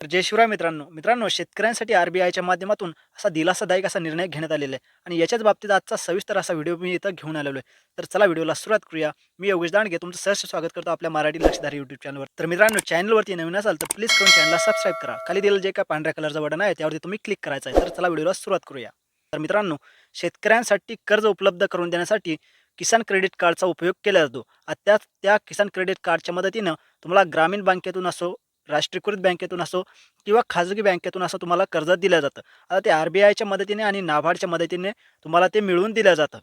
तर जय शिवराय मित्रांनो. मित्रांनो शेतकऱ्यांसाठी आर बी आयच्या माध्यमातून असा दिलासादायक असा निर्णय घेण्यात आलेला आहे. आणि याच्याच बाबतीत आजचा सविस्तर असा व्हिडिओ मी इथं घेऊन आलेलो आहे. तर चला व्हिडिओला सुरुवात करूया. मी योगेश दांडगे तुमचं सहर्ष स्वागत करतो आपल्या मराठी लक्षधारी यूट्यूब चॅनलवर तर मित्रांनो चॅनलवरती नवीन असाल तर प्लीज करून चॅनलला सबस्क्राईब करा. खाली दिलेलं जे काय पांढऱ्या कलरचं बटन आहे त्यावरती तुम्ही क्लिक करायचं आहे. तर चला व्हिडिओला सुरुवात करूया. तर मित्रांनो शेतकऱ्यांसाठी कर्ज उपलब्ध करून देण्यासाठी किसान क्रेडिट कार्डचा उपयोग केला जातो. आता त्या किसान क्रेडिट कार्डच्या मदतीनं तुम्हाला ग्रामीण बँकेतून असो राष्ट्रीयकृत बँकेतून असो किंवा खाजगी बँकेतून असं तुम्हाला कर्ज दिलं जातं. आता ते आर बी आयच्या मदतीने आणि नाबार्डच्या मदतीने तुम्हाला ते मिळवून दिलं जातं.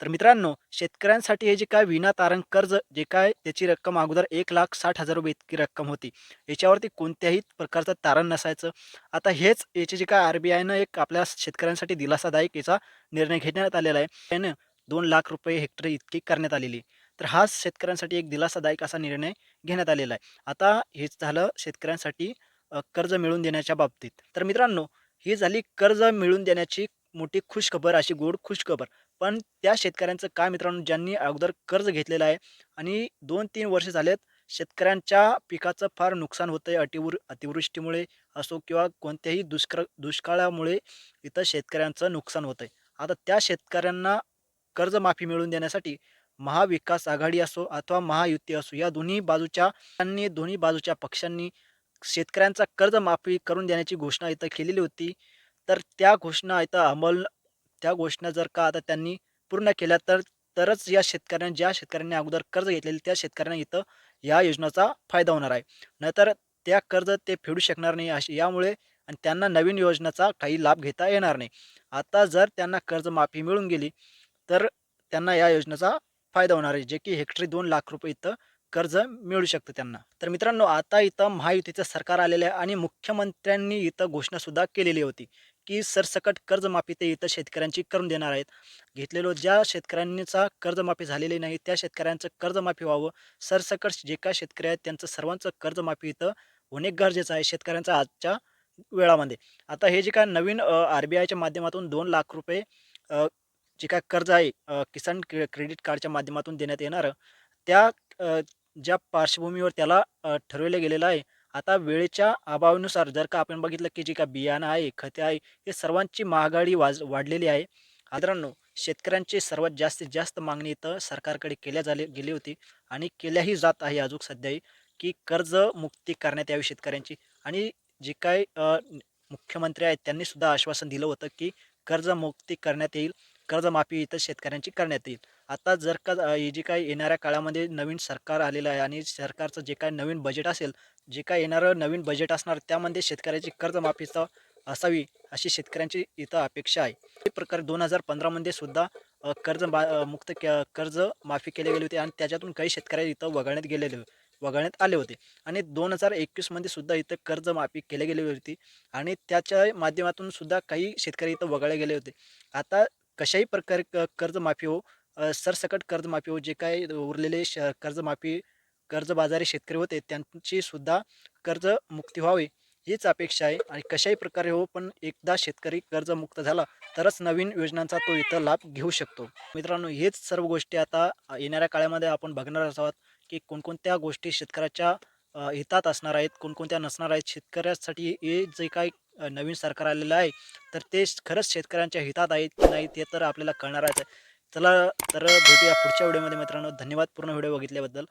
तर मित्रांनो शेतकऱ्यांसाठी हे जे काय विना तारण कर्ज जे काय त्याची रक्कम अगोदर एक लाख साठ हजार रुपये इतकी रक्कम होती याच्यावरती कोणत्याही प्रकारचं तारण नसायचं. आता हेच याचे जे काय आर बी आयनं एक आपल्या शेतकऱ्यांसाठी दिलासादायक याचा निर्णय घेण्यात आलेला आहे. त्यानं दोन लाख रुपये हेक्टर इतकी करण्यात आलेली तर हाच शेतकऱ्यांसाठी एक दिलासादायक असा निर्णय घेण्यात आलेला आहे. आता हेच झालं शेतकऱ्यांसाठी कर्ज मिळवून देण्याच्या बाबतीत. तर मित्रांनो ही झाली कर्ज मिळवून देण्याची मोठी खुशखबर अशी गोड खुशखबर. पण त्या शेतकऱ्यांचं काय मित्रांनो ज्यांनी अगोदर कर्ज घेतलेलं आहे आणि दोन तीन वर्ष झालेत शेतकऱ्यांच्या पिकाचं फार नुकसान होतं आहे अतिवृ अतिवृष्टीमुळे असो किंवा कोणत्याही दुष्कर दुष्काळामुळे इथं शेतकऱ्यांचं नुकसान होतं आहे आता त्या शेतकऱ्यांना कर्जमाफी मिळवून देण्यासाठी महाविकास आघाडी असो अथवा महायुती असो या दोन्ही बाजूच्या त्यांनी दोन्ही बाजूच्या पक्षांनी शेतकऱ्यांचा कर्जमाफी करून देण्याची घोषणा इथं केलेली होती. तर त्या घोषणा इथं अंमल त्या घोषणा जर का आता त्यांनी पूर्ण केल्या तर तरच या शेतकऱ्यांना ज्या शेतकऱ्यांनी अगोदर कर्ज घेतलेले त्या शेतकऱ्यांना इथं या योजनेचा फायदा होणार आहे. नाहीतर त्या कर्ज ते फेडू शकणार नाही अशी यामुळे आणि त्यांना नवीन योजनेचा काही लाभ घेता येणार नाही. आता जर त्यांना कर्जमाफी मिळून गेली तर त्यांना या योजनेचा फायदा होणार आहे जे की हेक्टरी दोन लाख रुपये इथं कर्ज मिळू शकतं त्यांना. तर मित्रांनो आता इथं महायुतीचं सरकार आलेलं आहे आणि मुख्यमंत्र्यांनी इथं घोषणासुद्धा केलेली होती की सरसकट कर्जमाफी ते इथं शेतकऱ्यांची करून देणार आहेत. घेतलेलो ज्या शेतकऱ्यांचा कर्जमाफी झालेली नाही त्या शेतकऱ्यांचं कर्जमाफी व्हावं. सरसकट जे काय शेतकरी आहेत त्यांचं सर्वांचं कर्जमाफी इथं होणे गरजेचं आहे शेतकऱ्यांचा आजच्या वेळामध्ये. आता हे जे काय नवीन आर बी आयच्या माध्यमातून दोन लाख रुपये जे काय कर्ज आहे किसान क्रे क्रेडिट कार्डच्या माध्यमातून देण्यात येणारं. त्या ज्या पार्श्वभूमीवर त्याला ठरवलं गेलेलं आहे. आता वेळेच्या अभावानुसार जर का आपण बघितलं की जे काय बियाणं आहे खते आहे हे सर्वांची महागाडी वाज वाढलेली आहे. आदरांनो शेतकऱ्यांची सर्वात जास्तीत जास्त मागणी इथं सरकारकडे केल्या झाली गेली होती आणि केल्याही जात आहे अजून सध्याही की कर्जमुक्ती करण्यात यावी शेतकऱ्यांची. आणि जे काय मुख्यमंत्री आहेत त्यांनी सुद्धा आश्वासन दिलं होतं की कर्जमुक्ती करण्यात येईल. कर्जमाफी इथं शेतकऱ्यांची करण्यात येईल. आता जर का ही जी जे काही येणाऱ्या काळामध्ये नवीन सरकार आलेलं आहे आणि सरकारचं जे काही नवीन बजेट असेल जे काय येणारं नवीन बजेट असणार त्यामध्ये शेतकऱ्याची कर्जमाफीचं असावी अशी शेतकऱ्यांची इथं अपेक्षा आहे. हे प्रकारे दोन हजार पंधरामध्ये सुद्धा कर्ज मा मुक्त कर्ज माफी केले गेले होते आणि त्याच्यातून काही शेतकऱ्या इथं वगळण्यात गेलेले वगळण्यात आले होते. आणि दोन हजार एकवीसमध्ये सुद्धा इथं कर्जमाफी केली गेली होती आणि त्याच्या माध्यमातून सुद्धा काही शेतकरी इथं वगळले गेले होते. आता कशाही प्रकारे क कर्जमाफी हो अ, सरसकट कर्जमाफी हो जे काही उरलेले श कर्जमाफी कर्जबाजारी शेतकरी होते त्यांची सुद्धा कर्जमुक्ती व्हावी हीच अपेक्षा आहे. आणि कशाही प्रकारे हो पण एकदा शेतकरी कर्जमुक्त झाला तरच नवीन योजनांचा तो इथं लाभ घेऊ शकतो. मित्रांनो हेच सर्व गोष्टी आता अ, येणाऱ्या काळामध्ये आपण बघणार आहोत की कोणकोणत्या गोष्टी शेतकऱ्याच्या अ, हितात असणार आहेत कोणकोणत्या नसणार आहेत शेतकऱ्यासाठी हे जे काही नवीन सरकार आलेलं आहे तर ते खरंच शेतकऱ्यांच्या हितात आहेत की नाही ते तर आपल्याला कळणारच आहे. चला तर भेटूया पुढच्या व्हिडिओमध्ये मित्रांनो. धन्यवाद पूर्ण व्हिडिओ बघितल्याबद्दल.